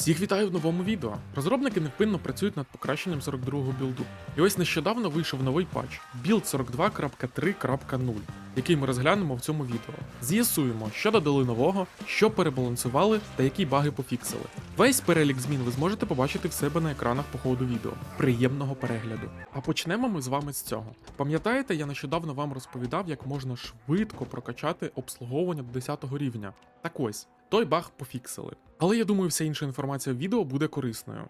Всіх вітаю в новому відео. Розробники невпинно працюють над покращенням 42-го білду. І ось нещодавно вийшов новий патч білд 42.3.0, який ми розглянемо в цьому відео. З'ясуємо, що додали нового, що перебалансували та які баги пофіксили. Весь перелік змін ви зможете побачити в себе на екранах по ходу відео. Приємного перегляду. А почнемо ми з вами з цього. Пам'ятаєте, я нещодавно вам розповідав, як можна швидко прокачати обслуговування до 10 рівня. Так ось, той баг пофіксили. Але я думаю, вся інша інформація в відео буде корисною.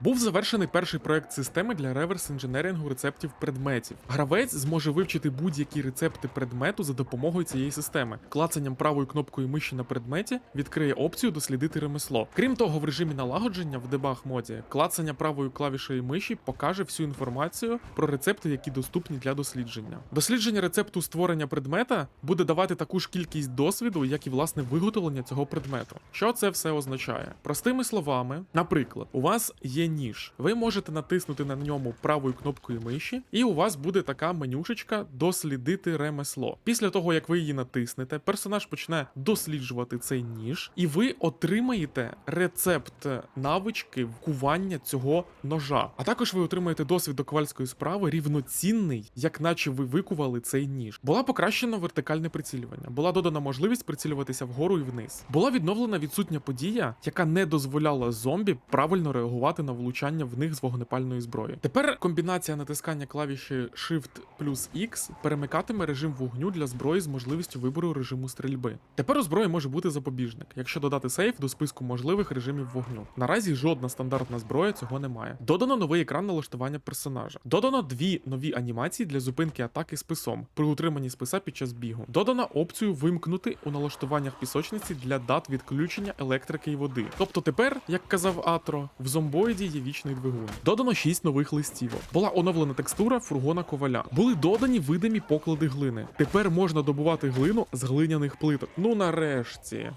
Був завершений перший проект системи для реверс інженерінгу рецептів предметів. Гравець зможе вивчити будь-які рецепти предмету за допомогою цієї системи. Клацанням правою кнопкою миші на предметі відкриє опцію дослідити ремесло. Крім того, в режимі налагодження в дебаг моді клацання правою клавішею миші покаже всю інформацію про рецепти, які доступні для дослідження. Дослідження рецепту створення предмета буде давати таку ж кількість досвіду, як і власне виготовлення цього предмету. Що це все означає? Простими словами, наприклад, у вас є ніж. Ви можете натиснути на ньому правою кнопкою миші, і у вас буде така менюшечка дослідити ремесло. Після того, як ви її натиснете, персонаж почне досліджувати цей ніж, і ви отримаєте рецепт навички вкування цього ножа. А також ви отримаєте досвід до ковальської справи рівноцінний, як наче ви викували цей ніж. Була покращена вертикальне прицілювання, була додана можливість прицілюватися вгору і вниз. Була відновлена відсутня подія, яка не дозволяла зомбі правильно реагувати на влучання в них з вогнепальної зброї. Тепер комбінація натискання клавіші Shift плюс X перемикатиме режим вогню для зброї з можливістю вибору режиму стрільби. Тепер у зброї може бути запобіжник, якщо додати сейф до списку можливих режимів вогню. Наразі жодна стандартна зброя цього не має. Додано новий екран налаштування персонажа. Додано дві нові анімації для зупинки атаки списом при утриманні списа під час бігу. Додано опцію вимкнути у налаштуваннях пісочниці для дат відключення електрики і води. Тобто тепер, як казав Атро, в зомбоїді є вічний двигун. Додано 6 нових листівок. Була оновлена текстура фургона коваля. Були додані видимі поклади глини. Тепер можна добувати глину з глиняних плиток. Ну нарешті.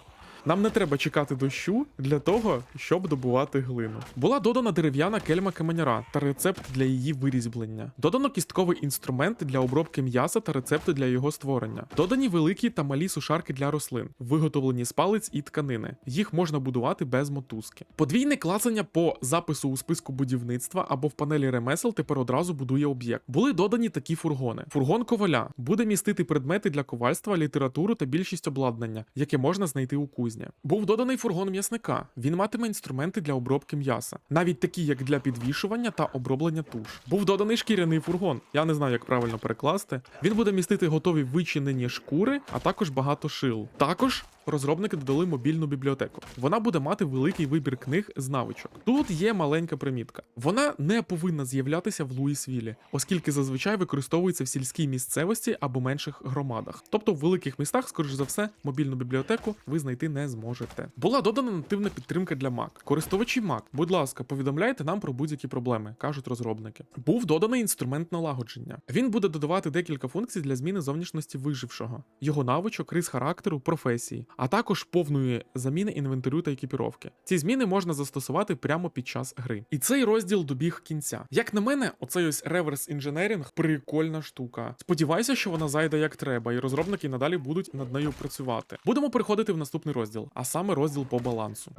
Нам не треба чекати дощу для того, щоб добувати глину. Була додана дерев'яна кельма каменяра та рецепт для її вирізблення. Додано кістковий інструмент для обробки м'яса та рецепти для його створення. Додані великі та малі сушарки для рослин, виготовлені з палець і тканини. Їх можна будувати без мотузки. Подвійне клацання по запису у списку будівництва або в панелі ремесел тепер одразу будує об'єкт. Були додані такі фургони. Фургон коваля буде містити предмети для ковальства, літературу та більшість обладнання, яке можна знайти у кузні. Був доданий фургон м'ясника. Він матиме інструменти для обробки м'яса, навіть такі, як для підвішування та оброблення туш. Був доданий шкіряний фургон. Я не знаю, як правильно перекласти. Він буде містити готові вичинені шкури, а також багато шил. Також розробники додали мобільну бібліотеку. Вона буде мати великий вибір книг з навичок. Тут є маленька примітка. Вона не повинна з'являтися в Луїсвілі, оскільки зазвичай використовується в сільській місцевості або менших громадах. Тобто в великих містах, скоріш за все, мобільну бібліотеку ви знайти не зможете. Була додана нативна підтримка для Mac. Користувачі Mac, будь ласка, повідомляйте нам про будь-які проблеми, кажуть розробники. Був доданий інструмент налагодження. Він буде додавати декілька функцій для зміни зовнішності вижившого, його навичок, рис характеру, професії, а також повної заміни інвентарю та екіпіровки. Ці зміни можна застосувати прямо під час гри. І цей розділ добіг кінця. Як на мене, оцей ось реверс інженерінг прикольна штука. Сподіваюся, що вона зайде як треба, і розробники надалі будуть над нею працювати. Будемо переходити в наступний розділ, а саме розділ по балансу.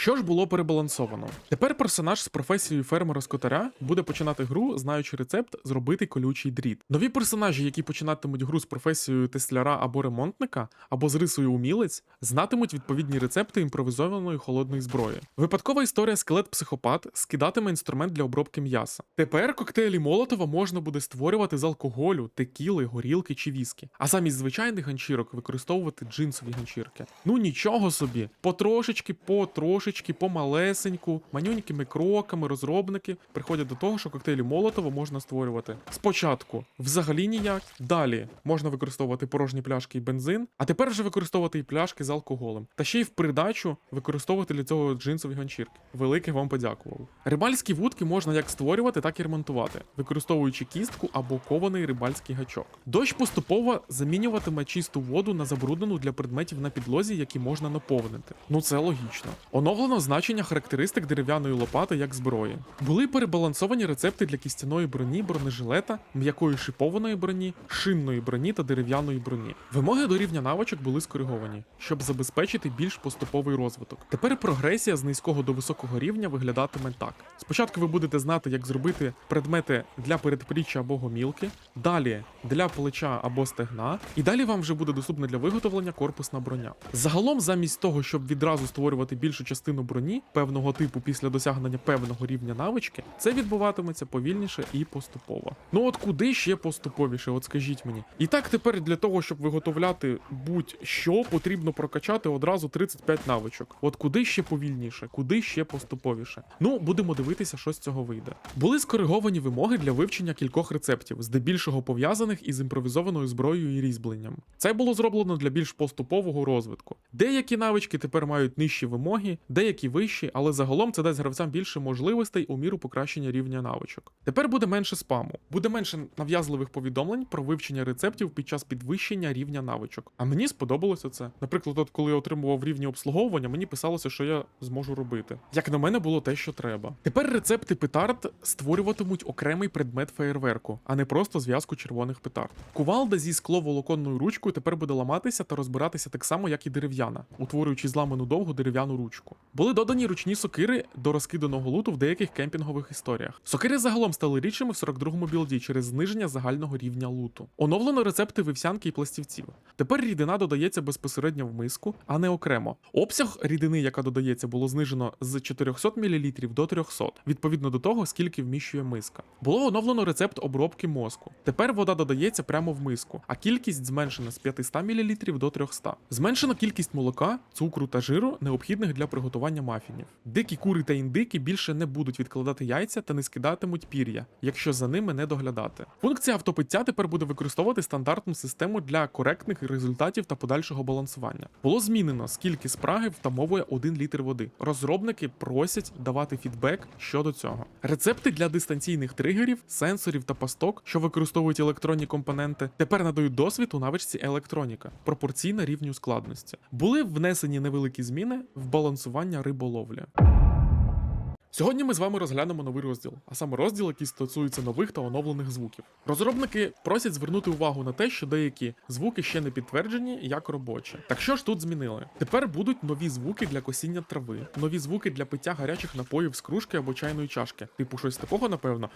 Що ж було перебалансовано? Тепер персонаж з професією фермера скотаря буде починати гру, знаючи рецепт зробити колючий дріт. Нові персонажі, які починатимуть гру з професією тесляра або ремонтника, або з рисою умілець, знатимуть відповідні рецепти імпровізованої холодної зброї. Випадкова історія скелет-психопат скидатиме інструмент для обробки м'яса. Тепер коктейлі Молотова можна буде створювати з алкоголю, текіли, горілки чи віскі, а замість звичайних ганчірок використовувати джинсові ганчірки. Ну нічого собі, потрошечки, потрошечки, помалесеньку, манюнькими кроками розробники приходять до того, що коктейлі Молотова можна створювати спочатку взагалі ніяк, далі можна використовувати порожні пляшки і бензин, а тепер вже використовувати і пляшки з алкоголем. Та ще й в придачу використовувати для цього джинсові ганчірки. Велике вам подякував. Рибальські вудки можна як створювати, так і ремонтувати, використовуючи кістку або кований рибальський гачок. Дощ поступово замінюватиме чисту воду на забруднену для предметів на підлозі, які можна наповнити. Ну це логічно. Оновлено значення характеристик дерев'яної лопати як зброї. Були перебалансовані рецепти для кістяної броні, бронежилета, м'якої шипованої броні, шинної броні та дерев'яної броні. Вимоги до рівня навичок були скориговані, щоб забезпечити більш поступовий розвиток. Тепер прогресія з низького до високого рівня виглядатиме так: спочатку ви будете знати, як зробити предмети для передпліччя або гомілки, далі для плеча або стегна, і далі вам вже буде доступна для виготовлення корпусна броня. Загалом, замість того, щоб відразу створювати більшу частину броні певного типу після досягнення певного рівня навички, це відбуватиметься повільніше і поступово. Ну от куди ще поступовіше, от скажіть мені. І так тепер для того, щоб виготовляти будь-що, потрібно прокачати одразу 35 навичок. От куди ще повільніше, куди ще поступовіше. Ну, будемо дивитися, що з цього вийде. Були скориговані вимоги для вивчення кількох рецептів, здебільшого пов'язаних із імпровізованою зброєю і різьбленням. Це було зроблено для більш поступового розвитку. Деякі навички тепер мають нижчі вимоги, деякі вищі, але загалом це дасть гравцям більше можливостей у міру покращення рівня навичок. Тепер буде менше спаму, буде менше нав'язливих повідомлень про вивчення рецептів під час підвищення рівня навичок. А мені сподобалося це. Наприклад, от коли я отримував рівні обслуговування, мені писалося, що я зможу робити. Як на мене, було те, що треба. Тепер рецепти петард створюватимуть окремий предмет феєрверку, а не просто зв'язку червоних петард. Кувалда зі скловолоконною ручкою тепер буде ламатися та розбиратися так само, як і дерев'яна, утворюючи зламану довгу дерев'яну ручку. Були додані ручні сокири до розкиданого луту в деяких кемпінгових історіях. Сокири загалом стали рідшими в 42-му білді через зниження загального рівня луту. Оновлено рецепти вівсянки і пластівців. Тепер рідина додається безпосередньо в миску, а не окремо. Обсяг рідини, яка додається, було знижено з 400 мл до 300, відповідно до того, скільки вміщує миска. Було оновлено рецепт обробки мозку. Тепер вода додається прямо в миску, а кількість зменшена з 500 мл до 300. Зменшено кількість молока, цукру та жиру, необхідних для приготування мафінів. Дикі кури та індики більше не будуть відкладати яйця та не скидатимуть пір'я, якщо за ними не доглядати. Функція автопиття тепер буде використовувати стандартну систему для коректних результатів та подальшого балансування. Було змінено, скільки спраги втамовує 1 літр води. Розробники просять давати фідбек щодо цього. Рецепти для дистанційних тригерів, сенсорів та пасток, що використовують електронні компоненти, тепер надають досвід у навичці електроніка, пропорційна рівню складності. Були внесені невеликі зміни в балансування риболовлі. Сьогодні ми з вами розглянемо новий розділ, а саме розділ, який стосується нових та оновлених звуків. Розробники просять звернути увагу на те, що деякі звуки ще не підтверджені як робочі. Так що ж тут змінили? Тепер будуть нові звуки для косіння трави, нові звуки для пиття гарячих напоїв з кружки або чайної чашки. Типу щось такого, напевно.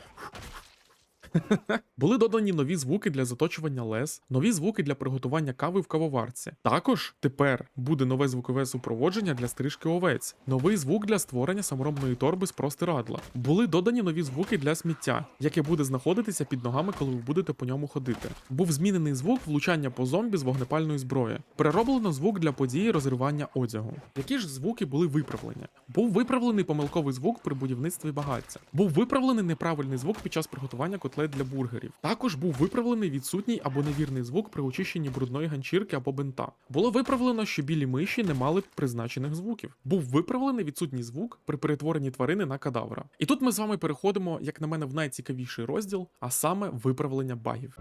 Були додані нові звуки для заточування лез, нові звуки для приготування кави в кавоварці. Також тепер буде нове звукове супроводження для стрижки овець, новий звук для створення саморобної торби з простирадла. Були додані нові звуки для сміття, яке буде знаходитися під ногами, коли ви будете по ньому ходити. Був змінений звук влучання по зомбі з вогнепальної зброї. Перероблено звук для події розривання одягу. Які ж звуки були виправлені? Був виправлений помилковий звук при будівництві багаття. Був виправлений неправильний звук під час приготування котлет для бургерів. Також був виправлений відсутній або невірний звук при очищенні брудної ганчірки або бинта. Було виправлено, що білі миші не мали призначених звуків. Був виправлений відсутній звук при перетворенні тварини на кадавра. І тут ми з вами переходимо, як на мене, в найцікавіший розділ, а саме виправлення багів.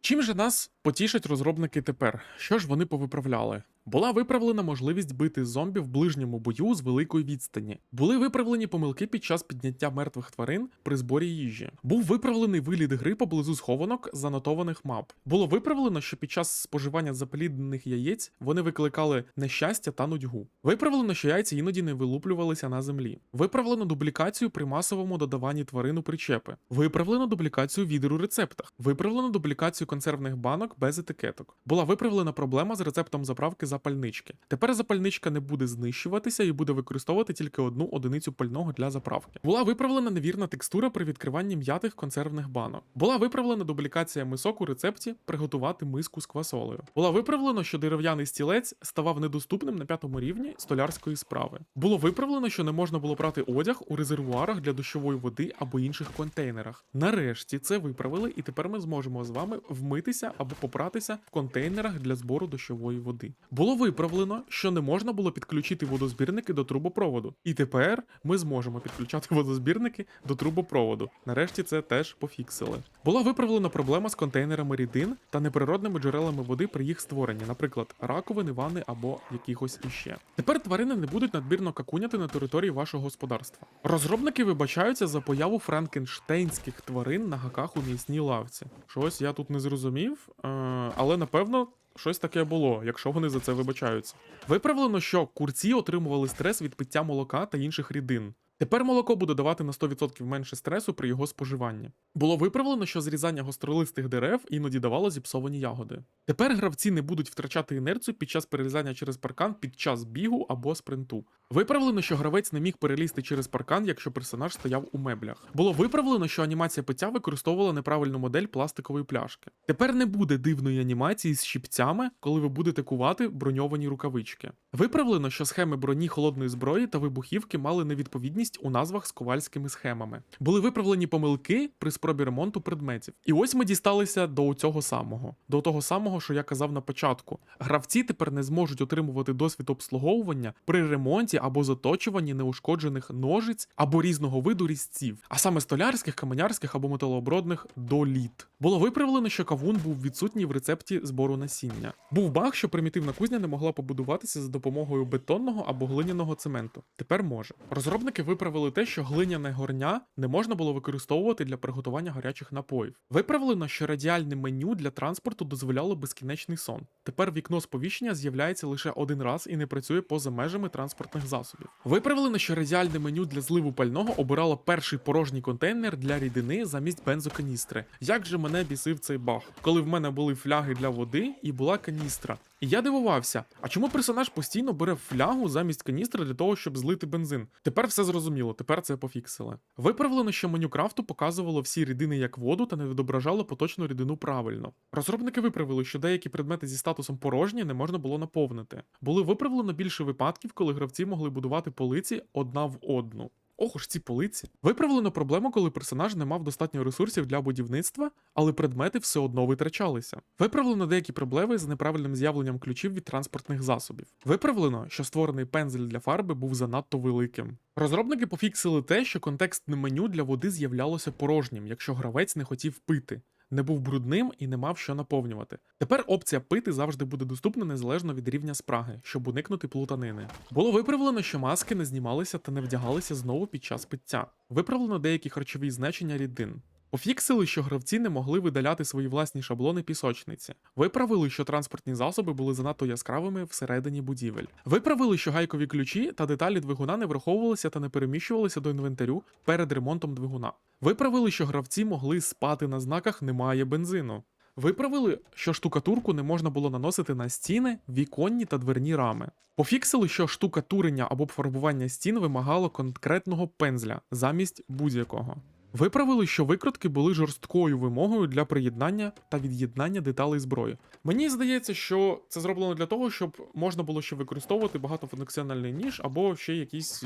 Чим же нас потішать розробники тепер? Що ж вони повиправляли? Була виправлена можливість бити зомбі в ближньому бою з великої відстані. Були виправлені помилки під час підняття мертвих тварин при зборі їжі. Був виправлений виліт гри поблизу схованок занотованих мап. Було виправлено, що під час споживання запліднених яєць вони викликали нещастя та нудьгу. Виправлено, що яйця іноді не вилуплювалися на землі. Виправлено дублікацію при масовому додаванні тварин у причепи. Виправлено дублікацію відер у рецептах. Виправлено дублікацію консервних банок без етикеток. Була виправлена проблема з рецептом заправки запальнички. Тепер запальничка не буде знищуватися і буде використовувати тільки одну одиницю пального для заправки. Була виправлена невірна текстура при відкриванні м'ятих консервних банок. Була виправлена дублікація мисок у рецепті приготувати миску з квасолею. Була виправлено, що дерев'яний стілець ставав недоступним на п'ятому рівні столярської справи. Було виправлено, що не можна було брати одяг у резервуарах для дощової води або інших контейнерах. Нарешті це виправили, і тепер ми зможемо з вами вмитися або попратися в контейнерах для збору дощової води. Було виправлено, що не можна було підключити водозбірники до трубопроводу. І тепер ми зможемо підключати водозбірники до трубопроводу. Нарешті це теж пофіксили. Була виправлена проблема з контейнерами рідин та неприродними джерелами води при їх створенні, наприклад, раковини, ванни або якихось іще. Тепер тварини не будуть надмірно какуняти на території вашого господарства. Розробники вибачаються за появу франкенштейнських тварин на гаках у м'ясній лавці. Щось я тут не зрозумів, е, але напевно. Щось таке було, якщо вони за це вибачаються. Виправлено, що курці отримували стрес від пиття молока та інших рідин. Тепер молоко буде давати на 100% менше стресу при його споживанні. Було виправлено, що зрізання гостролистих дерев іноді давало зіпсовані ягоди. Тепер гравці не будуть втрачати інерцію під час перерізання через паркан під час бігу або спринту. Виправлено, що гравець не міг перелізти через паркан, якщо персонаж стояв у меблях. Було виправлено, що анімація пиття використовувала неправильну модель пластикової пляшки. Тепер не буде дивної анімації з щипцями, коли ви будете кувати броньовані рукавички. Виправлено, що схеми броні холодної зброї та вибухівки мали невідповідність у назвах з ковальськими схемами. Були виправлені помилки при спробі ремонту предметів. І ось ми дісталися до цього самого, до того самого, що я казав на початку. Гравці тепер не зможуть отримувати досвід обслуговування при ремонті або заточуванні неушкоджених ножиць або різного виду різців, а саме столярських, каменярських або металообродних доліт. Було виправлено, що кавун був відсутній в рецепті збору насіння. Був баг, що примітивна кузня не могла побудуватися за допомогою бетонного або глиняного цементу. Тепер може. Розробники виправили те, що глиняне горня не можна було використовувати для приготування гарячих напоїв. Виправлено, що радіальне меню для транспорту дозволяло безкінечний сон. Тепер вікно сповіщення з'являється лише один раз і не працює поза межами транспортних засобів. Виправлено, що радіальне меню для зливу пального обирало перший порожній контейнер для рідини замість бензоканістри. Як же мене бісив цей баг, коли в мене були фляги для води і була каністра. І я дивувався, а чому персонаж постійно бере флягу замість каністри для того, щоб злити бензин? Тепер все зрозуміло, тепер це пофіксили. Виправлено, що меню крафту показувало всі рідини як воду та не відображало поточну рідину правильно. Розробники виправили, що деякі предмети зі статусом порожні не можна було наповнити. Були виправлено більше випадків, коли гравці могли будувати полиці одна в одну. Ох уж ці полиці. Виправлено проблему, коли персонаж не мав достатньо ресурсів для будівництва, але предмети все одно витрачалися. Виправлено деякі проблеми з неправильним з'явленням ключів від транспортних засобів. Виправлено, що створений пензель для фарби був занадто великим. Розробники пофіксили те, що контекстне меню для води з'являлося порожнім, якщо гравець не хотів пити. Не був брудним і не мав що наповнювати. Тепер опція пити завжди буде доступна незалежно від рівня спраги, щоб уникнути плутанини. Було виправлено, що маски не знімалися та не вдягалися знову під час пиття. Виправлено деякі харчові значення рідин. Пофіксили, що гравці не могли видаляти свої власні шаблони пісочниці. Виправили, що транспортні засоби були занадто яскравими всередині будівель. Виправили, що гайкові ключі та деталі двигуна не враховувалися та не переміщувалися до інвентарю перед ремонтом двигуна. Виправили, що гравці могли спати на знаках немає бензину. Виправили, що штукатурку не можна було наносити на стіни, віконні та дверні рами. Пофіксили, що штукатурення або фарбування стін вимагало конкретного пензля замість будь-якого. Виправили, що викрутки були жорсткою вимогою для приєднання та від'єднання деталей зброї. Мені здається, що це зроблено для того, щоб можна було ще використовувати багатофункціональний ніж або ще якісь.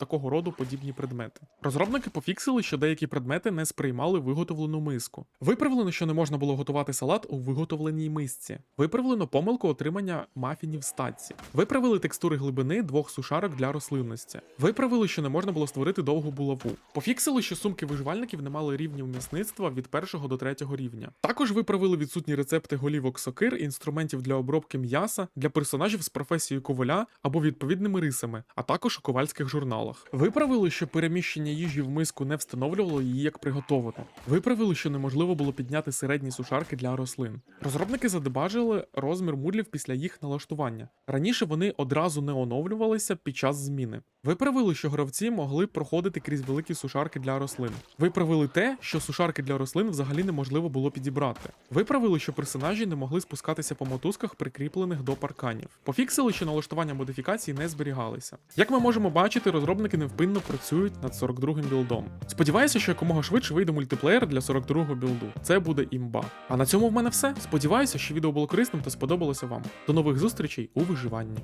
Такого роду подібні предмети. Розробники пофіксили, що деякі предмети не сприймали виготовлену миску. Виправлено, що не можна було готувати салат у виготовленій мисці. Виправлено помилку отримання мафінів з татці. Виправили текстури глибини двох сушарок для рослинності. Виправили, що не можна було створити довгу булаву. Пофіксили, що сумки виживальників не мали рівнів м'ясництва від першого до третього рівня. Також виправили відсутні рецепти голівок сокир, інструментів для обробки м'яса для персонажів з професією коваля або відповідними рисами, а також у ковальських журналах. Виправили, що переміщення їжі в миску не встановлювало її як приготовану. Виправили, що неможливо було підняти середні сушарки для рослин. Розробники задебажили розмір мудлів після їх налаштування. Раніше вони одразу не оновлювалися під час зміни. Виправили, що гравці могли проходити крізь великі сушарки для рослин. Виправили те, що сушарки для рослин взагалі неможливо було підібрати. Виправили, що персонажі не могли спускатися по мотузках, прикріплених до парканів. Пофіксили, що налаштування модифікацій не зберігалися. Як ми можемо бачити, розробники невпинно працюють над 42-м білдом. Сподіваюся, що якомога швидше вийде мультиплеєр для 42-го білду. Це буде імба. А на цьому в мене все. Сподіваюся, що відео було корисним та сподобалося вам. До нових зустрічей у виживанні.